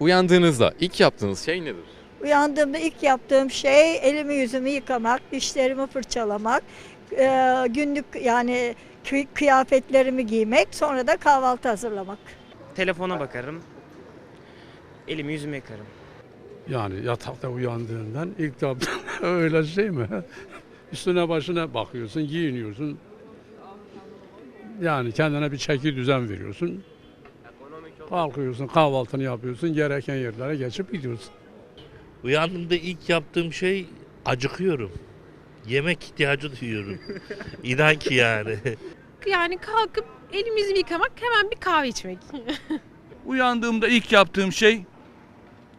Uyandığınızda ilk yaptığınız şey nedir? Uyandığımda ilk yaptığım şey elimi yüzümü yıkamak, dişlerimi fırçalamak, eee, günlük yani kı- kıyafetlerimi giymek, sonra da kahvaltı hazırlamak. Telefona bakarım. Elimi yüzümü yıkarım. Yani yatakta uyandığından ilk yaptığın öyle şey mi? Üstüne başına bakıyorsun, giyiniyorsun. Yani kendine bir çeki düzen veriyorsun. Kalkıyorsun, kahvaltını yapıyorsun, gereken yerlere geçip gidiyorsun. Uyandığımda ilk yaptığım şey acıkıyorum. Yemek ihtiyacı duyuyorum. İnan ki yani. Yani kalkıp elimizi yıkamak hemen bir kahve içmek. Uyandığımda ilk yaptığım şey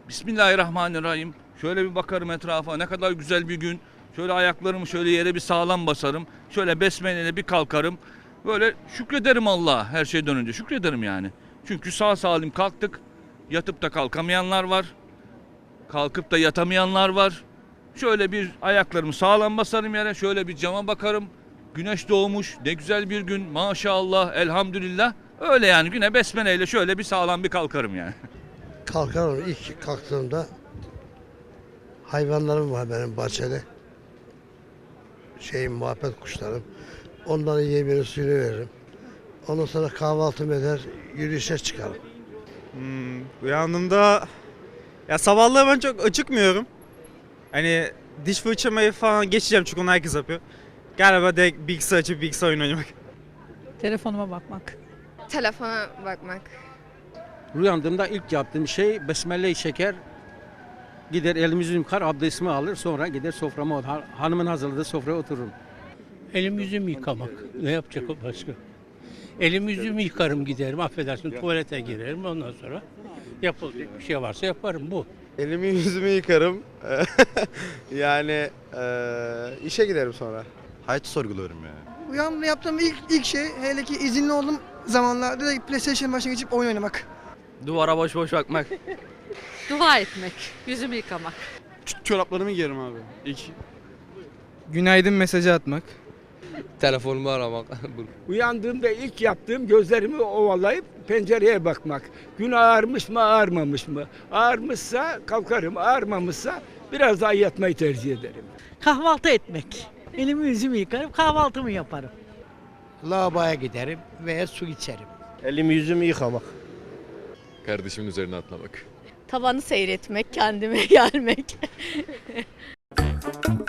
Bismillahirrahmanirrahim. Şöyle bir bakarım etrafa ne kadar güzel bir gün. Şöyle ayaklarımı şöyle yere bir sağlam basarım. Şöyle besmeleyle bir kalkarım. Böyle şükrederim Allah'a her şeyden önce. Şükrederim yani. Çünkü sağ salim kalktık. Yatıp da kalkamayanlar var. Kalkıp da yatamayanlar var. Şöyle bir ayaklarımı sağlam basarım yere. Şöyle bir cama bakarım. Güneş doğmuş. Ne güzel bir gün. Maşallah. Elhamdülillah. Öyle yani güne besmeleyle şöyle bir sağlam bir kalkarım yani. Kalkarım ilk kalktığımda hayvanlarım var benim bahçede. Şeyim muhabbet kuşlarım. Onların yemini suyunu veririm. Ondan sonra kahvaltımı eder, yürüyüşe çıkarım. Hmm, uyandığımda ya sabahları ben çok acıkmıyorum. Hani diş fırçamayı falan geçeceğim çünkü onu herkes yapıyor. Galiba direkt bilgisayar açıp bilgisayar oyunu oynamak. Telefonuma bakmak. Telefona bakmak. Uyandığımda ilk yaptığım şey besmele çeker. Gider elimizi yıkar, abdestimi alır, sonra gider soframa otur- hanımın hazırladığı sofraya otururum. Elim yüzümü yıkamak. Ne yapacak o başka? Elim yüzümü yıkarım giderim. Affedersin tuvalete girerim. Ondan sonra yapılacak bir şey varsa yaparım bu. Elimi yüzümü yıkarım. yani eee, işe giderim sonra. Hayat sorguluyorum yani. Uyandığımda yaptığım ilk, ilk şey hele ki izinli olduğum zamanlarda da PlayStation başına geçip oyun oynamak. Duvara boş boş bakmak. Dua etmek, yüzümü yıkamak. Çoraplarımı giyerim abi ilk. Günaydın mesajı atmak. Telefonumu aramak. Uyandığımda ilk yaptığım gözlerimi ovalayıp pencereye bakmak. Gün ağarmış mı ağarmamış mı? Ağarmışsa kalkarım, ağarmamışsa biraz daha yatmayı tercih ederim. Kahvaltı etmek. Elimi yüzümü yıkarım, kahvaltımı yaparım. Lavaboya giderim veya su içerim. Elimi yüzümü yıkamak. Kardeşimin üzerine atlamak. Tavanı seyretmek, kendime gelmek.